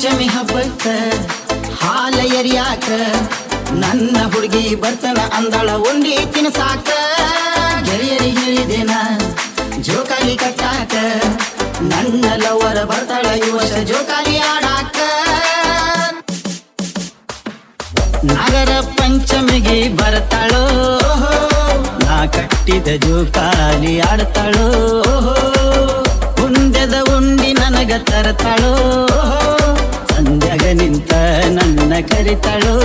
ಪಂಚಮಿ ಹಬ್ಬಕ್ಕ ಹಾಲ ಎರಿಯಾಕ ನನ್ನ ಹುಡುಗಿ ಬರ್ತನ ಅಂದಳ ಉಂಡಿ ತಿನ್ಸಾಕ ಗೆಳೆಯರಿ ಹೇಳಿದೇನ, ಜೋಕಾಲಿ ಕಟ್ಟಾಕ. ನನ್ನ ಲವರ ಬರ್ತಾಳ ಈ ವರ್ಷ ಜೋಕಾಲಿ ಆಡಾಕ. ನಗರ ಪಂಚಮಿಗೆ ಬರ್ತಾಳೋ? ನಾ ಕಟ್ಟಿದ ಜೋಕಾಲಿ ಆಡ್ತಾಳೋ? ಉಂಡೆದ ಉಂಡಿ ನನಗ ತರತಾಳೋ? ಕರಿತಾಳೋ?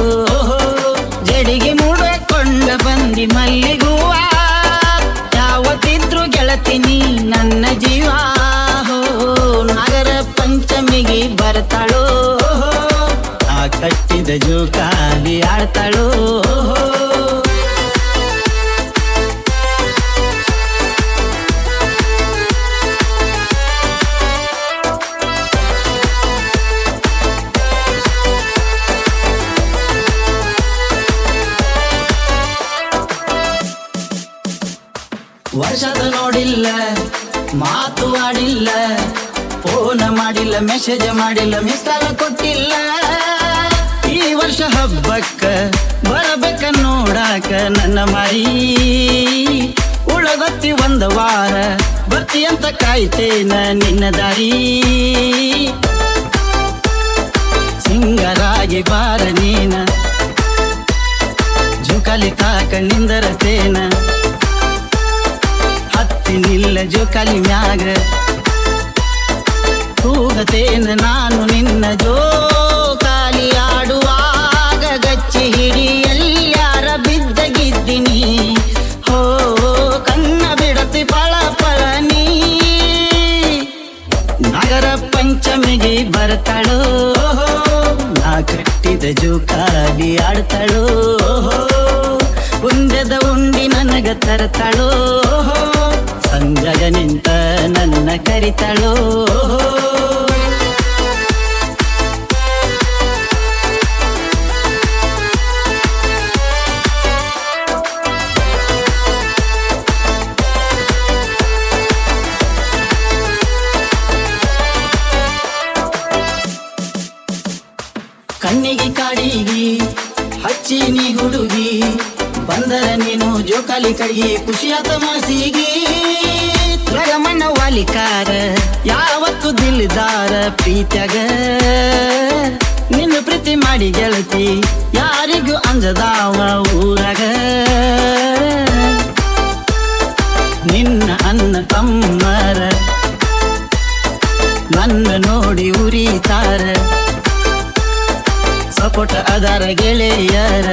ಜಡಿಗೆ ಮೂಡಕೊಂಡ ಬಂದಿ ಮಲ್ಲಿಗುವ. ಯಾವತ್ತಿದ್ರು ಗೆಳತಿನಿ ನನ್ನ ಜೀವ. ನಗರ ಪಂಚಮಿಗೆ ಬರ್ತಾಳೋ? ಆ ಕಟ್ಟಿದ ಜೋಕಾಲಿ ಆಡ್ತಾಳೋ? ನೋಡಿಲ್ಲ ಮಾತು ಆಡಿಲ್ಲ ಫೋನ್ ಮಾಡಿಲ್ಲ ಮೆಸೇಜ್ ಮಾಡಿಲ್ಲ ಮಿಸ್ ಕಾಲ ಕೊಟ್ಟಿಲ್ಲ. ಈ ವರ್ಷ ಹಬ್ಬಕ್ಕ ಬರಬೇಕ ನೋಡಾಕ ನನ್ನ ಮಾರಿ. ಉಳಗತ್ತಿ ಒಂದ ವಾರ ಬರ್ತಿ ಅಂತ ಕಾಯ್ತೇನ ನಿನ್ನ ದಾರಿ. ಸಿಂಗರಾಗಿ ಬಾರ ನೀನ, ಜುಕಲಿ ತಾಕ ನಿಂದರತೇನ. ಹತ್ತಿ ನಿಲ್ಲ ಜೋಕಾಲಿ ಮ್ಯಾಗ ಕೂಗತೇನ ನಾನು ನಿನ್ನ ಜೋಕಾಲಿ ಆಡುವಾಗ ಗಚ್ಚಿ ಹಿಡಿ ಎಲ್ಲಾರ ಬಿದ್ದ ಗಿದ್ದಿನಿ ಹೋ ಕಣ್ಣ ಬಿಡತಿ ಪಳ ಪಳ ನೀ. ನಗರ ಪಂಚಮಿಗೆ ಬರ್ತಾಳೋ ನಾ ಕಟ್ಟಿದ ಜೋಕಾಲಿ ಆಡ್ತಾಳೋ ಉಂಡೆದ ಉಂಡಿ ನನಗ ತರತಾಳೋ ಸಂಜಗ ನಿಂತ ನನ್ನ ಕರಿತಳು. ಕಣ್ಣಿಗೆ ಕಾಡಿಗಿ ಹಚ್ಚಿ ನೀ ಹುಡುಗಿ. ಬಂದರ ನೀನು ಜೋಕಾಲಿ ಕಡಿಗೆ ಖುಷಿಯಾತ ಮನಸ್ಸಿಗೆ ರಗಮಣ್ಣ ವಾಲಿಕಾರ ಯಾವತ್ತು ದಿಲ್ದಾರ ಪ್ರೀತ್ಯಾಗ. ನಿನ್ನ ಪ್ರೀತಿ ಮಾಡಿ ಗೆಳತಿ, ಯಾರಿಗೂ ಅಂಜದಾವ ಊರಾಗ. ನಿನ್ನ ಅನ್ನ ತಮ್ಮರ, ನನ್ನ ನೋಡಿ ಉರಿತಾರ. ಸಪೋಟ ಅದರ ಗೆಳೆಯರ.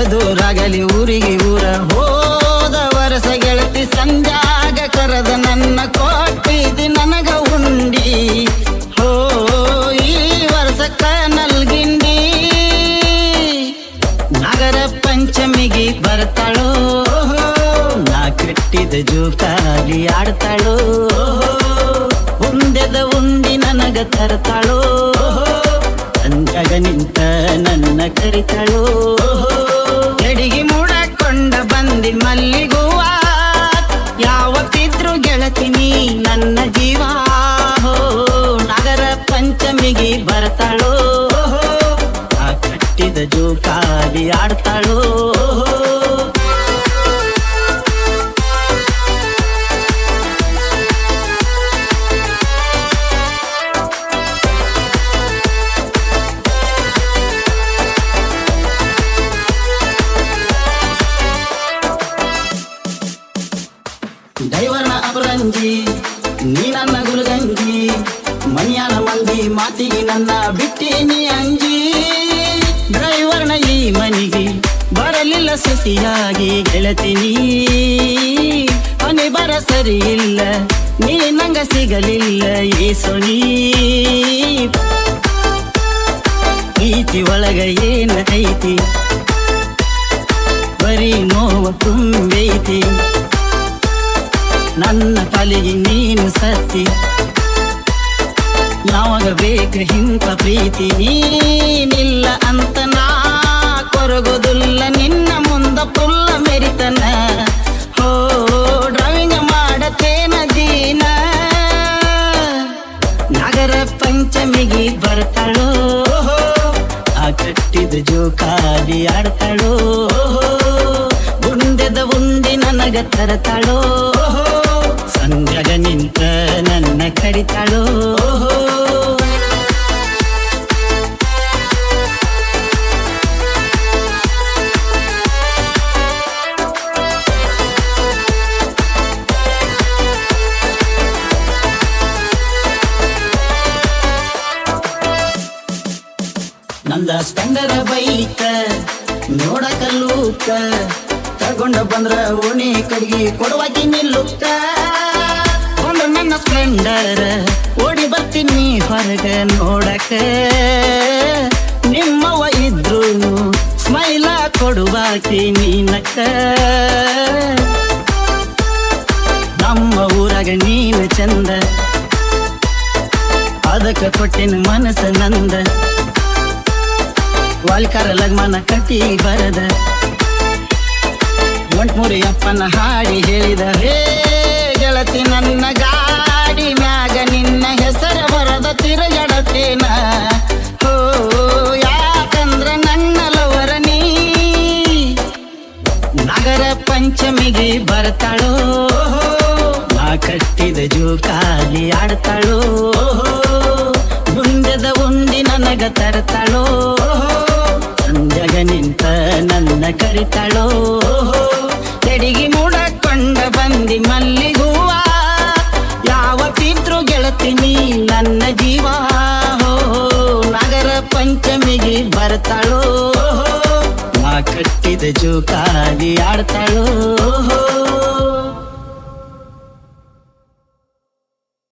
ಎದುರಾಗಲಿ ಊರಿಗೆ ಊರ ಹೋದ ವರಸ ಗೆಳತಿ ಸಂಜಾಗ ಕರೆದ ನನ್ನ ಕೊಟ್ಟಿದಿ ನನಗ ಉಂಡಿ. ಹೋ, ಈ ವರ್ಷಕ್ಕ ನಲ್ಗಿಂಡಿ. ನಗರ ಪಂಚಮಿಗೆ ಬರ್ತಾಳೋ, ನಾ ಕಟ್ಟಿದ ಜೋಕಾಲಿ ಆಡ್ತಾಳೋ, ಉಂಡೆದ ಉಂಡಿ ನನಗ ತರ್ತಾಳೋ, ಅಂಜಗ ನಿಂತ ನನ್ನ ಕರಿತಾಳೋ. ಆಡ್ತಾಳೋ ದೈವನ ಅಪರಂಜಿ ನೀ ನನ್ನ ಗುರುಗಂಜಿ ಮನಿಯಾನ ಮಂದಿ ಮಾತಿಗೆ ನನ್ನ ನೀ ಅಂಜಿ ಬರಲಿಲ್ಲ ಸಸಿಯಾಗಿ ಗೆಳತೀನಿ ಮನೆ ಬರ ಸರಿ ಇಲ್ಲ, ನೀ ನಂಗ ಸಿಗಲಿಲ್ಲ ಸೊನಿ ಪ್ರೀತಿ ಒಳಗ ಏನ ಐತಿ? ಬರೀ ನೋವ ತುಂಬೈತಿ. ನನ್ನ ತಲೆಗೆ ನೀನು ಸತ್ತಿ. ಯಾವಾಗ ಬೇಕು ಇಂಥ ಪ್ರೀತಿ ನೀನಿಲ್ಲ ಅಂತ ನಾ ಕೊರಗುದುಲ್ಲ, ನಿನ್ನ ಮುಂದ ಪುಲ್ಲ ಮೆರಿತನ. ಹೋ ಡ್ರಾವಿಂಗ್ ಮಾಡತೇನ ದೀನ. ನಗರ ಪಂಚಮಿಗೆ ಬರ್ತಾಳೋ ಆ ಕಟ್ಟಿದ ಜೋಕಾಲಿ ಆಡ್ತಾಳೋ ಗುಂಡೆದ ಉಂಡಿ ನನಗ ತರತಾಳೋ ನಂದ ಸ್ಪೆಂಡರ ಬೈಕ ನೋಡಕಲ್ಲೂಕ ಲೂಕ, ತಗೊಂಡ ಬಂದ್ರ ಓಣಿ ಕಡಿಗೆ ಕೊಡುವಾಗಿ ನಿಲ್ಲುಕ್ಕ ಒಂದು ನನ್ನ ಸ್ಪೆಂಡರ್ ಓಡಿ ಬರ್ತೀನಿ ಹೊರಗ ನೋಡಕ. ನಿಮ್ಮವ ಇದ್ರು ಸ್ಮೈಲ ಕೊಡುವಾಕಿ ನೀನಕ್ಕ. ನಮ್ಮ ಊರಾಗ ನೀನು ಚಂದ, ಅದಕ್ಕೆ ಕೊಟ್ಟಿನ ಮನಸ್ಸು ನಂದ. ವಾಲ್ಕರ ಲಗ್ಮನ ಕತಿ ಬರದ. ಒಂಟ್ಮೂರಿ ಅಪ್ಪನ ಹಾಡಿ ಹೇಳಿದ, ಹೇ ಗೆಳತಿ ನನ್ನ ಗಾಡಿ ಮ್ಯಾಗ ನಿನ್ನ ಹೆಸರ ಬರದ ತಿರುಗಡತೇನ ಹೋ, ಯಾಕಂದ್ರ ನನ್ನ ನೀ ನಗರ ಪಂಚಮಿಗೆ ಬರ್ತಾಳೋ? ನಾ ಕಟ್ಟಿದ ಜೋಕಾಲಿ ಆಡ್ತಾಳೋ? ಮುಂದದ ಉಂಡಿ ನನಗ ತರ್ತಾಳೋ? ನನ್ನ ತೆಡಿಗಿ ಮೂಡಕೊಂಡ ಬಂದಿ ಮಲ್ಲಿಗೂವ. ಯಾವ ಪಿತೃ ಗೆಳತೀನಿ ನನ್ನ ಜೀವ? ಹೋ, ನಗರ ಪಂಚಮಿಗೆ ಬರ್ತಾಳೋ? ನಾ ಕಟ್ಟಿದ ಜೋಕಾಲಿ ಆಡ್ತಾಳೋ?